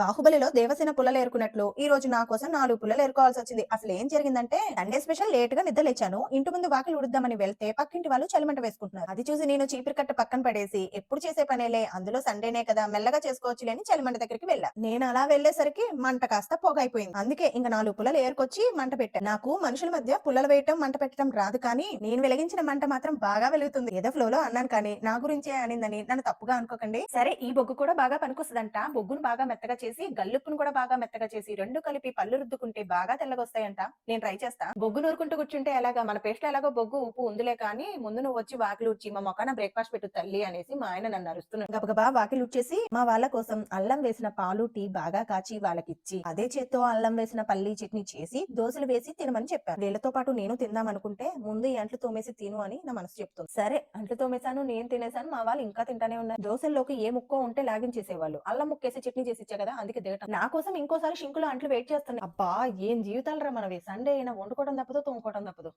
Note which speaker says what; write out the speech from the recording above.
Speaker 1: బాహుబలిలో దేవసేన పుల్లలు ఏరుకున్నట్లు ఈ రోజు నా కోసం నాలుగు పుల్లలు ఏరుకోవాల్సి వచ్చింది. అసలు ఏం జరిగిందంటే సండే స్పెషల్ లేట్గా నిద్రలేచాను. ఇంటి ముందు వాకిలు ఉడుద్దామని వెళ్తే పక్కింటి వాళ్ళు చలిమంట వేసుకుంటున్నారు. అది చూసి నేను చీపిరి కట్ట పక్కన పడేసి ఎప్పుడు చేసే పనేలే అందులో సండేనే కదా మెల్లగా చేసుకోవచ్చు లేని చలిమంట దగ్గరికి వెళ్ళా. నేను అలా వెళ్ళేసరికి మంట కాస్త పోగైపోయింది. అందుకే ఇంకా నాలుగు పుల్లలు ఏరుకొచ్చి మంట పెట్టాను నాకు మనుషుల మధ్య పుల్లలు వేయటం మంట పెట్టడం రాదు కానీ నేను వెలిగించిన మంట మాత్రం బాగా వెలుగుతుంది. ఏదో ఫ్లో లో అన్నాను కానీ నా గురించే అనిందని నన్ను తప్పుగా అనుకోకండి. సరే ఈ బొగ్గు కూడా బాగా పనికొస్తుందంట. బొగ్గును బాగా మెత్తగా చేసి గల్లుప్పును కూడా బాగా మెత్తగా చేసి రెండు కలిపి పళ్ళు రుద్దుకుంటే బాగా తెల్లగొస్తాయంట. నేను ట్రై చేస్తా. బొగ్గు నూరుకుంటూ కూర్చుంటే ఎలాగా? మన పేస్ట్ ఎలాగో బొగ్గు ఉప్పు ఉందిలే కానీ ముందు నువ్వు వచ్చి వాకిలు ఉచ్చి మా మొక్కన బ్రేక్ఫాస్ట్ పెట్టు తల్లి అనేసి మా ఆయన నన్ను అరుస్తున్నాడు. గబగబా వాకిలు ఉచ్చేసి మా వాళ్ళ కోసం అల్లం వేసిన పాలు టీ బాగా కాచి వాళ్ళకిచ్చి అదే చేత్తో అల్లం వేసిన పల్లి చట్నీ చేసి దోశలు వేసి తినమని చెప్పాను. వీళ్ళతో పాటు నేను తిందాం అనుకుంటే ముందు ఈ అంట్లు తోమేసి తిను అని నా మనసు చెప్తుంది. సరే అంట్లు తోమేశాను నేను తినేసాను మా వాళ్ళు ఇంకా తింటానే ఉన్నారు. దోశల్లోకి ఏ ముక్కో ఉంటే లాగించేసేవాళ్ళు. అల్లం ముక్కేసి చట్నీ చేసి ఇచ్చా కదా? అందుకే దిగటం నా కోసం ఇంకోసారి షింకులో అంట్లు వెయిట్ చేస్తున్నాయి అబ్బా ఏం జీవితాలు రా మనవి. సండే అయినా వండుకోవడం తప్పదు తోముకోవడం తప్పదు.